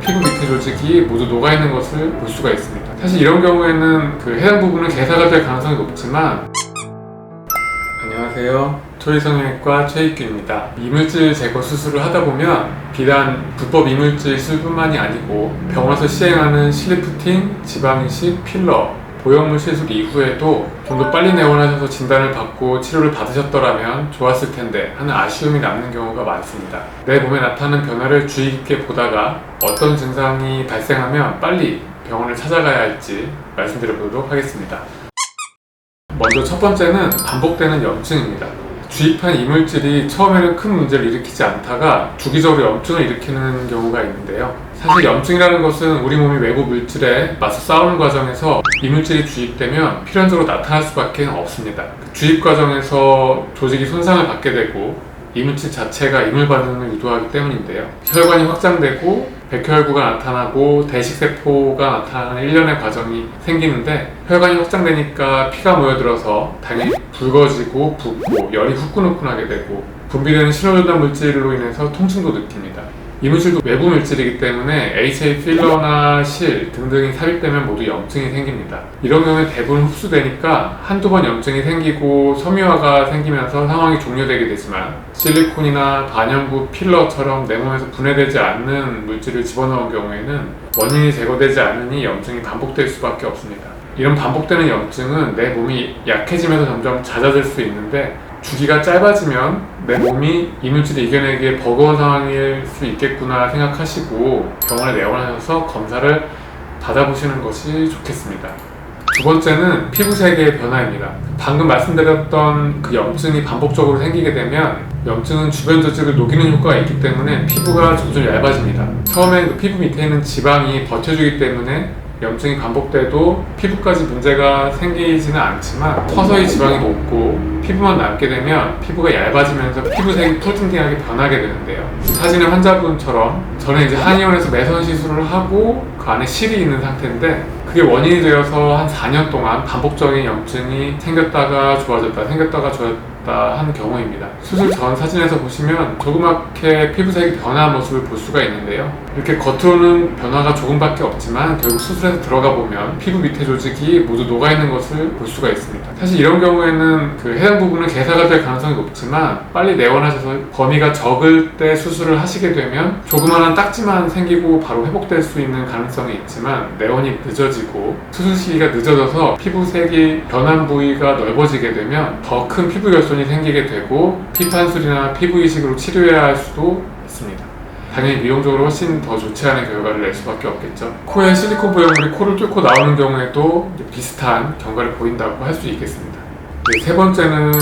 피부 밑에 조직이 모두 녹아있는 것을 볼 수가 있습니다. 사실 이런 경우에는 그 해당 부분은 개사가 될 가능성이 높지만 안녕하세요. 초이성형외과 최익규입니다. 이물질 제거 수술을 하다 보면 비단 불법 이물질 수술뿐만이 아니고 병원에서 시행하는 실리프팅, 지방이식, 필러, 보형물 시술 이후에도 좀 더 빨리 내원하셔서 진단을 받고 치료를 받으셨더라면 좋았을 텐데 하는 아쉬움이 남는 경우가 많습니다. 내 몸에 나타나는 변화를 주의 깊게 보다가 어떤 증상이 발생하면 빨리 병원을 찾아가야 할지 말씀드려보도록 하겠습니다. 먼저 첫 번째는 반복되는 염증입니다. 주입한 이물질이 처음에는 큰 문제를 일으키지 않다가 주기적으로 염증을 일으키는 경우가 있는데요. 사실 염증이라는 것은 우리 몸이 외부 물질에 맞서 싸우는 과정에서 이물질이 주입되면 필연적으로 나타날 수밖에 없습니다. 그 주입 과정에서 조직이 손상을 받게 되고 이물질 자체가 이물 반응을 유도하기 때문인데요. 혈관이 확장되고 백혈구가 나타나고 대식세포가 나타나는 일련의 과정이 생기는데 혈관이 확장되니까 피가 모여들어서 당연히 붉어지고 붓고 열이 후끈후끈하게 되고 분비되는 신호전달 물질로 인해서 통증도 느낍니다. 이물질도 외부 물질이기 때문에 HA 필러나 실 등등이 삽입되면 모두 염증이 생깁니다. 이런 경우에 대부분 흡수되니까 한두 번 염증이 생기고 섬유화가 생기면서 상황이 종료되게 되지만 실리콘이나 반영구 필러처럼 내 몸에서 분해되지 않는 물질을 집어넣은 경우에는 원인이 제거되지 않으니 염증이 반복될 수밖에 없습니다. 이런 반복되는 염증은 내 몸이 약해지면서 점점 잦아들 수 있는데 주기가 짧아지면 내 몸이 이물질을 이겨내기에 버거운 상황일 수 있겠구나 생각하시고 병원에 내원하셔서 검사를 받아보시는 것이 좋겠습니다. 두 번째는 피부색의 변화입니다. 방금 말씀드렸던 그 염증이 반복적으로 생기게 되면 염증은 주변 조직을 녹이는 효과가 있기 때문에 피부가 점점 얇아집니다. 처음엔 그 피부 밑에 있는 지방이 버텨주기 때문에 염증이 반복돼도 피부까지 문제가 생기지는 않지만 서서히 지방이 녹고 피부만 남게 되면 피부가 얇아지면서 피부색이 푸딩딩하게 변하게 되는데요. 사진의 환자분처럼 저는 이제 한의원에서 매선 시술을 하고 그 안에 실이 있는 상태인데 그게 원인이 되어서 한 4년 동안 반복적인 염증이 생겼다가 좋아졌다 생겼다가 좋아졌다 한 경우입니다. 수술 전 사진에서 보시면 조그맣게 피부색이 변화한 모습을 볼 수가 있는데요. 이렇게 겉으로는 변화가 조금밖에 없지만 결국 수술에서 들어가 보면 피부 밑에 조직이 모두 녹아있는 것을 볼 수가 있습니다. 사실 이런 경우에는 그 해당 부분은 개사가 될 가능성이 높지만 빨리 내원하셔서 범위가 적을 때 수술을 하시게 되면 조그마한 딱지만 생기고 바로 회복될 수 있는 가능성이 있지만 내원이 늦어지고 수술 시기가 늦어져서 피부색이 변한 부위가 넓어지게 되면 더 큰 피부 결손이 생기게 되고 피판술이나 피부 이식으로 치료해야 할 수도 있습니다. 당연히 미용적으로 훨씬 더 좋지 않은 결과를 낼 수밖에 없겠죠. 코에 실리콘 보형물이 코를 뚫고 나오는 경우에도 비슷한 경과를 보인다고 할 수 있겠습니다. 네, 세 번째는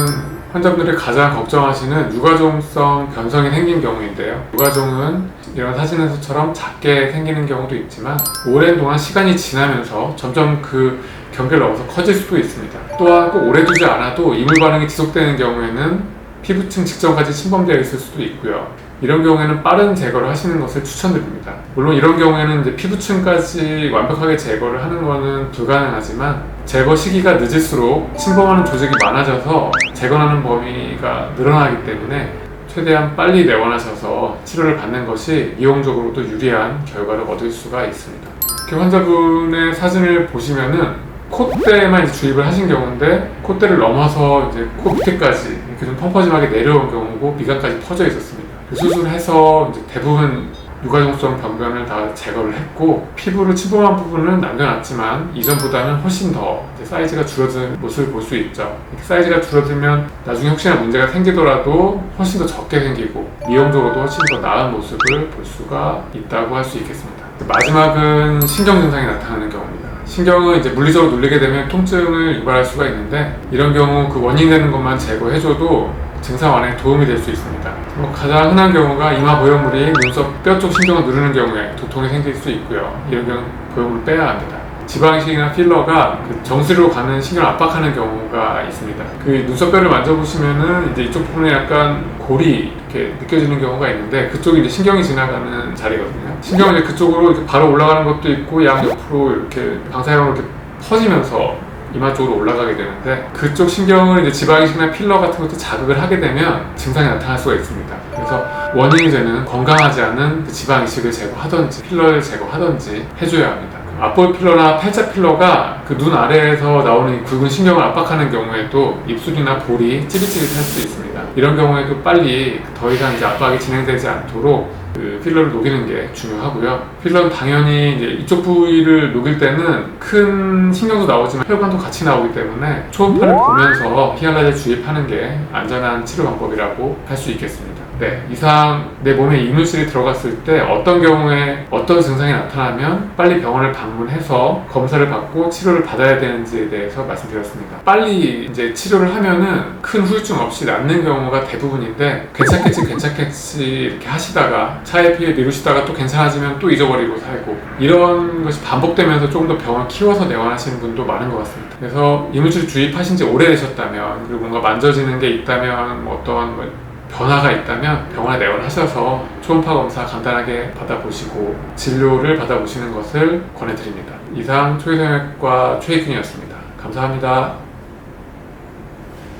환자분들이 가장 걱정하시는 유가종성 변성이 생긴 경우인데요. 유가종은 이런 사진에서처럼 작게 생기는 경우도 있지만 오랜 동안 시간이 지나면서 점점 그 경계를 넘어서 커질 수도 있습니다. 또한 꼭 오래 두지 않아도 이물 반응이 지속되는 경우에는 피부층 직전까지 침범되어 있을 수도 있고요. 이런 경우에는 빠른 제거를 하시는 것을 추천드립니다. 물론 이런 경우에는 이제 피부층까지 완벽하게 제거를 하는 것은 불가능하지만 제거 시기가 늦을수록 침범하는 조직이 많아져서 제거하는 범위가 늘어나기 때문에 최대한 빨리 내원하셔서 치료를 받는 것이 미용적으로도 유리한 결과를 얻을 수가 있습니다. 이렇게 환자분의 사진을 보시면은 콧대만 이제 주입을 하신 경우인데 콧대를 넘어서 이제 코 밑에까지 이렇게 좀 펑퍼짐하게 내려온 경우고 미간까지 퍼져 있었습니다. 그 수술해서 이제 대부분 유가종성 병변을 다 제거를 했고 피부를 침범한 부분은 남겨놨지만 이전보다는 훨씬 더 사이즈가 줄어든 모습을 볼 수 있죠. 사이즈가 줄어들면 나중에 혹시나 문제가 생기더라도 훨씬 더 적게 생기고 미용적으로도 훨씬 더 나은 모습을 볼 수가 있다고 할 수 있겠습니다. 마지막은 신경 증상이 나타나는 경우입니다. 신경은 이제 물리적으로 눌리게 되면 통증을 유발할 수가 있는데 이런 경우 그 원인 되는 것만 제거해줘도 증상 완화에 도움이 될 수 있습니다. 뭐 가장 흔한 경우가 이마 보형물이 눈썹 뼈 쪽 신경을 누르는 경우에 두통이 생길 수 있고요. 이런 경우 보형물을 빼야 합니다. 지방이식이나 필러가 그 정수리로 가는 신경을 압박하는 경우가 있습니다. 그 눈썹뼈를 만져보시면은 이제 이쪽 부분에 약간 골이 이렇게 느껴지는 경우가 있는데 그쪽이 이제 신경이 지나가는 자리거든요. 신경이 이제 그쪽으로 이렇게 바로 올라가는 것도 있고 양 옆으로 이렇게 방사형으로 이렇게 퍼지면서 이마 쪽으로 올라가게 되는데 그쪽 신경을 이제 지방이식이나 필러 같은 것도 자극을 하게 되면 증상이 나타날 수가 있습니다. 그래서 원인이 되는 건강하지 않은 그 지방 이식을 제거하던지 필러를 제거하던지 해줘야 합니다. 앞볼 필러나 팔자 필러가 그 눈 아래에서 나오는 이 굵은 신경을 압박하는 경우에도 입술이나 볼이 찌릿찌릿할 수 있습니다. 이런 경우에도 빨리 더 이상 이제 압박이 진행되지 않도록 그 필러를 녹이는 게 중요하고요. 필러는 당연히 이제 이쪽 부위를 녹일 때는 큰 신경도 나오지만 혈관도 같이 나오기 때문에 초음파를 보면서 히알라제 주입하는 게 안전한 치료 방법이라고 할 수 있겠습니다. 네, 이상 내 몸에 이물질이 들어갔을 때 어떤 경우에 어떤 증상이 나타나면 빨리 병원을 방문해서 검사를 받고 치료를 받아야 되는지에 대해서 말씀드렸습니다. 빨리 이제 치료를 하면은 큰 후유증 없이 낫는 경우가 대부분인데 괜찮겠지 괜찮겠지 이렇게 하시다가 차에 피해 미루시다가 또 괜찮아지면 또 잊어버리고 살고 이런 것이 반복되면서 조금 더 병을 키워서 내원하시는 분도 많은 것 같습니다. 그래서 이물질 주입하신 지 오래되셨다면 그리고 뭔가 만져지는 게 있다면 뭐 어떤 뭐 변화가 있다면 병원에 내원하셔서 초음파 검사 간단하게 받아보시고 진료를 받아보시는 것을 권해드립니다. 이상 초이성형외과 최희균이었습니다. 감사합니다.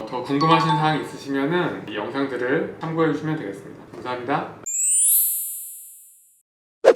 더 궁금하신 사항 있으시면 이 영상들을 참고해 주시면 되겠습니다. 감사합니다.